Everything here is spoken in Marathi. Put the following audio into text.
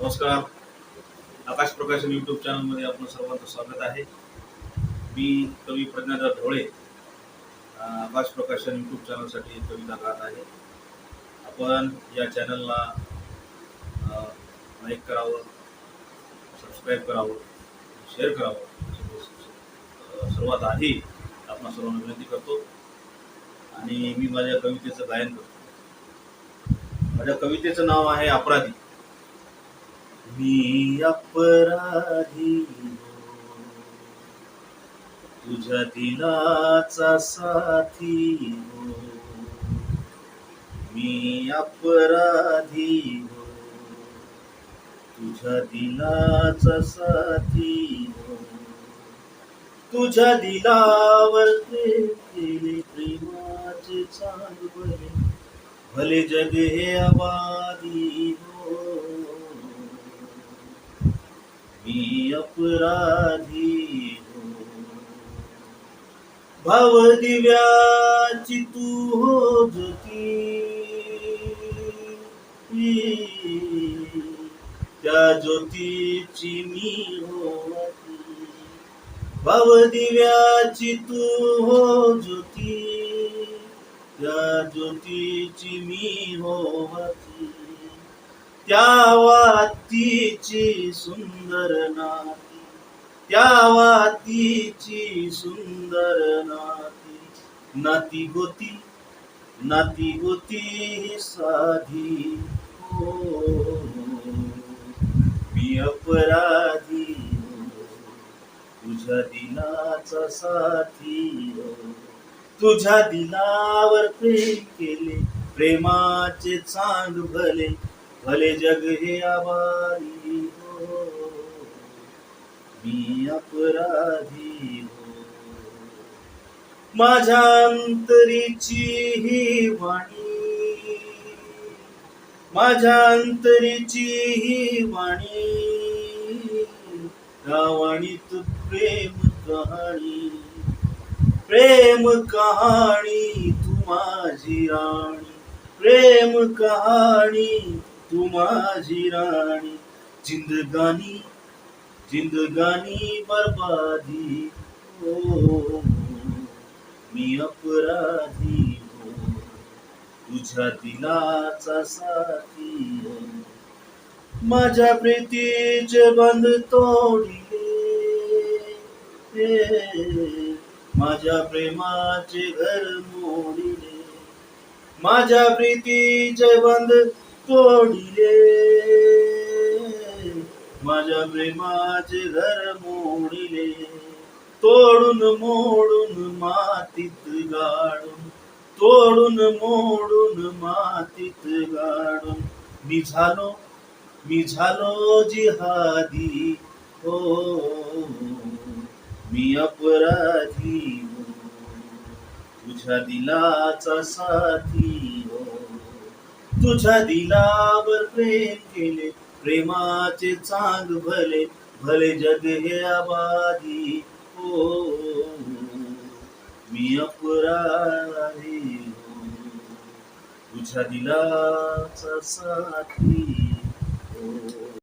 नमस्कार. आकाश प्रकाशन यूट्यूब चॅनलमध्ये आपलं सर्वांचं स्वागत आहे. मी कवी प्रज्ञाधर ढोळे आकाश प्रकाशन यूट्यूब चॅनलसाठी कविता गात आहे. आपण या चॅनलला लाईक करावं सबस्क्राईब करावं शेअर करावं. सर्वात आधी आपण सर्वांना विनंती करतो आणि मी माझ्या कवितेचं गायन करतो. माझ्या कवितेचं नाव आहे अपराधी. मी अपराधी. तुझ्या दिलाचा साथी. हो मी अपराधी. हो तुझ्या दिलाचा साथी. हो तुझ्या दिलावर केले प्रेमाचे चांग भले भले जग हे आबादी हो. मी अपराधी हो. भाव दिव्याची तू हो ज्योती. त्या ज्योतीची मी हो भाव दिव्याची तू हो ज्योती. त्या ज्योतीची मी हो त्या वात वातीची सुंदर नाती. त्या वातीची सुंदर नाती. नाती होती नाती होती साधी. हो. मी अपराधी हो. तुझ्या दिलाचा साथी हो. तुझ्या दिलावर प्रेम केले प्रेमाचे चांग भले भले जग हे आभारी. मी अपराधी हो. माझ्या अंतरीची ही वाणी माझ्या अंतरीची ही वाणी रावणीत प्रेम कहाणी प्रेम कहाणी तू माझी राणी प्रेम कहाणी तू माझी राणी. जिंदगानी जिंदगानी बर्बादी हो, हो, हो मी अपराधी हो. तुझ्या दिलाचा साथी हो. माझ्या प्रीतीचे बंद तोडले माझ्या प्रेमाचे घर मोडले माझ्या प्रीतीचे बंद तोडले. माझ्या प्रेमाचे घर मोडिले. तोडून मोडून मातीत गाडून तोडून मोडून मातीत गाडून. मी झालो मी झालो जिहादी हो मी अपराधी हो. तुझ्या दिलाचा साथी हो. तुझ्या दिलावर प्रेम केले प्रेमाचे चांग भले भले जग हे आबादी हो. मी अपराधी हो. तुझ्या दिलाचा साथी हो.